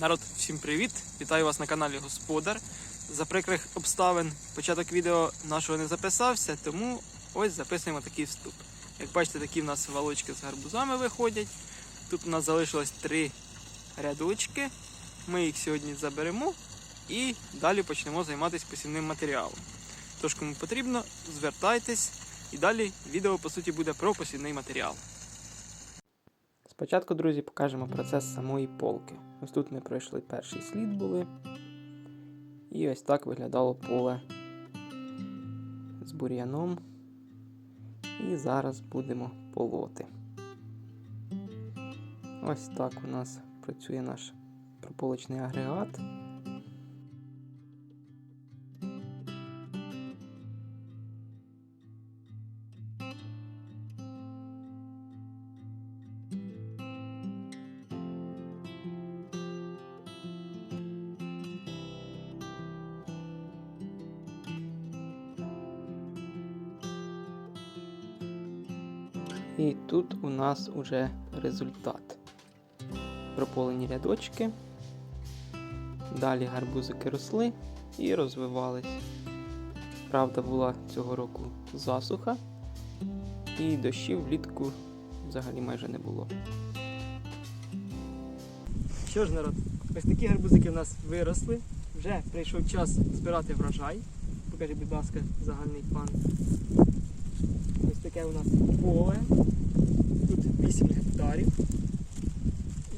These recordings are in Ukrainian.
Народ, всім привіт! Вітаю вас на каналі Господар. За прикрих обставин початок відео нашого не записався, тому ось записуємо такий вступ. Як бачите, такі в нас валочки з гарбузами виходять. Тут у нас залишилось три рядочки. Ми їх сьогодні заберемо і далі почнемо займатися посівним матеріалом. Тож, кому потрібно, звертайтесь і далі відео по суті буде про посівний матеріал. Спочатку, друзі, покажемо процес самої полки. Ось тут ми пройшли перший слід були. І ось так виглядало поле з бур'яном. І зараз будемо полоти. Ось так у нас працює наш прополочний агрегат. І тут у нас уже результат. Прополені рядочки. Далі гарбузики росли і розвивались. Правда, була цього року засуха, і дощів влітку взагалі майже не було. Що ж, народ, ось такі гарбузики в нас виросли. Вже прийшов час збирати врожай. Покажи, будь ласка, загальний план. Таке у нас поле. Тут 8 гектарів.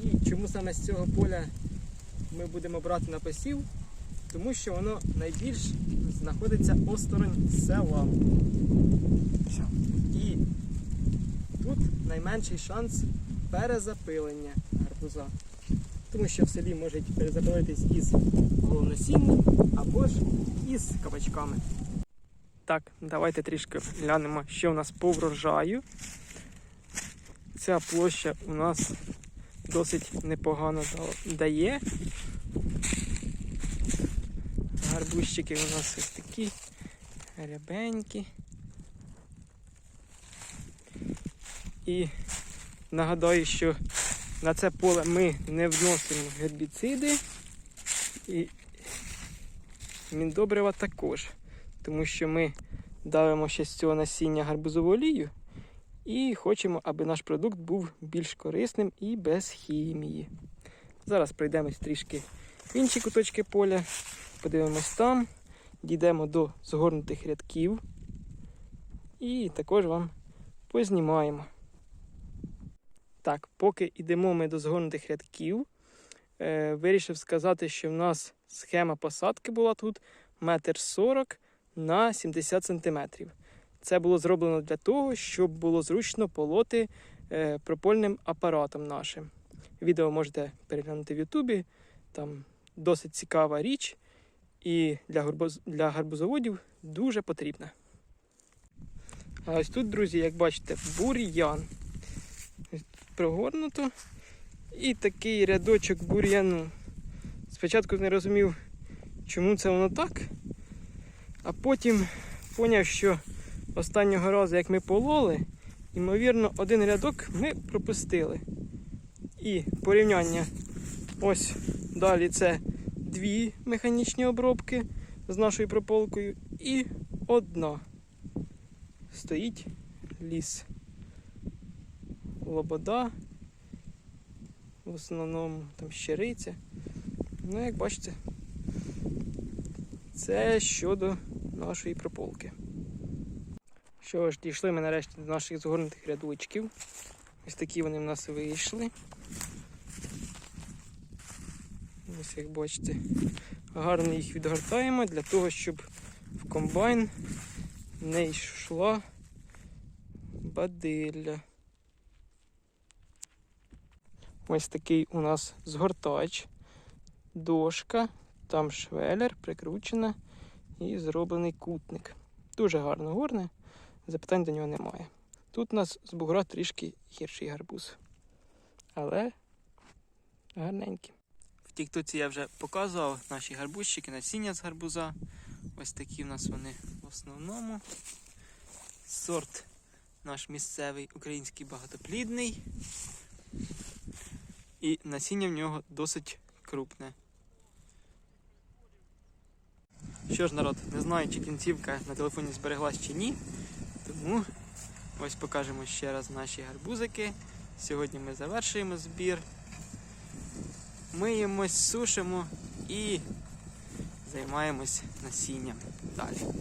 І чому саме з цього поля ми будемо брати на посів? Тому що воно найбільш знаходиться осторонь села. І тут найменший шанс перезапилення гарбуза. Тому що в селі можуть перезапилитись із головносінням або ж із кабачками. Так, давайте трішки глянемо, що у нас по врожаю. Ця площа у нас досить непогано дає. Гарбузчики у нас ось такі рябенькі. І нагадаю, що на це поле ми не вносимо гербіциди і міндобрива також тому що ми давимо ще з цього насіння гарбузову олію і хочемо, аби наш продукт був більш корисним і без хімії. Зараз пройдемось трішки в інші куточки поля, подивимось там, дійдемо до згорнутих рядків і також вам познімаємо. Так, поки йдемо ми до згорнутих рядків, е, вирішив сказати, що в нас схема посадки була тут метр сорок на 70 см. Це було зроблено для того, щоб було зручно полоти е, пропольним апаратом нашим. Відео можете переглянути в Ютубі. Там досить цікава річ, і для, для гарбузоводів дуже потрібна. А ось тут, друзі, як бачите, бур'ян. Прогорнуто. І такий рядочок бур'яну. Спочатку не розумів, чому це воно так. А потім поняв, що останнього разу, як ми пололи, ймовірно, один рядок ми пропустили. І порівняння ось далі це дві механічні обробки з нашою прополкою і одна. Стоїть ліс. Лобода. В основному там щириця. Ну, як бачите, це щодо нашої прополки. Що ж, дійшли ми нарешті до наших згорнутих рядочків. Ось такі вони в нас вийшли. Ось як бачите, гарно їх відгортаємо для того, щоб в комбайн не йшла бадилля. Ось такий у нас згортач, дошка, там швелер прикручена і зроблений кутник. Дуже гарно горне, запитань до нього немає. Тут у нас з бугра трішки гірший гарбуз. Але гарненький. В тіктоці я вже показував наші гарбузчики, насіння з гарбуза. Ось такі в нас вони в основному. Сорт наш місцевий український багатоплідний. І насіння в нього досить крупне. Що ж, народ, не знаю, чи кінцівка на телефоні збереглась чи ні. Тому ось покажемо ще раз наші гарбузики. Сьогодні ми завершуємо збір. Миємось, сушимо і займаємось насінням далі.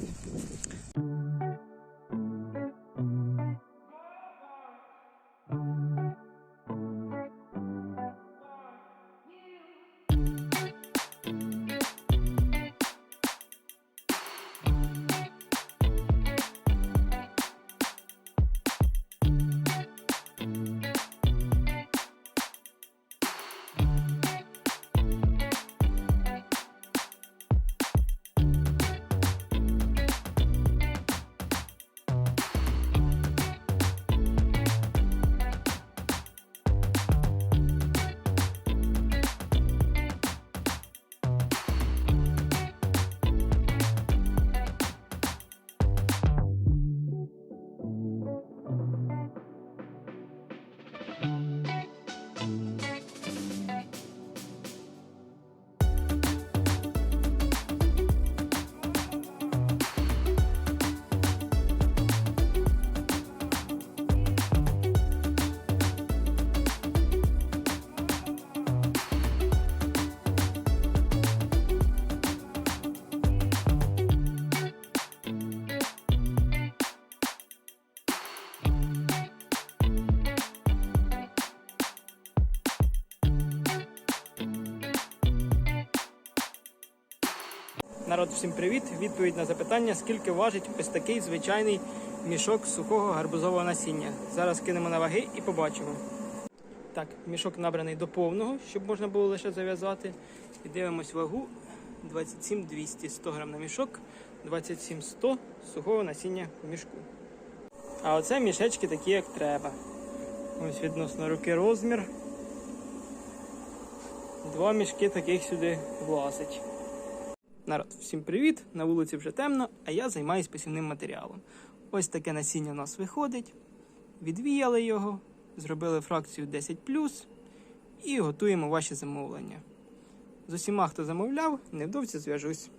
Народ, всім привіт! Відповідь на запитання, скільки важить ось такий звичайний мішок сухого гарбузового насіння. Зараз кинемо на ваги і побачимо. Так, мішок набраний до повного, щоб можна було лише зав'язати. І дивимось вагу 27 200 100 грам на мішок, 27 100 сухого насіння в мішку. А оце мішечки такі, як треба. Ось відносно руки розмір. Два мішки таких сюди влазить. Народ, всім привіт! На вулиці вже темно, а я займаюся посівним матеріалом. Ось таке насіння у нас виходить. Відвіяли його, зробили фракцію 10 і готуємо ваші замовлення. З усіма, хто замовляв, невдовзі зв'яжусь.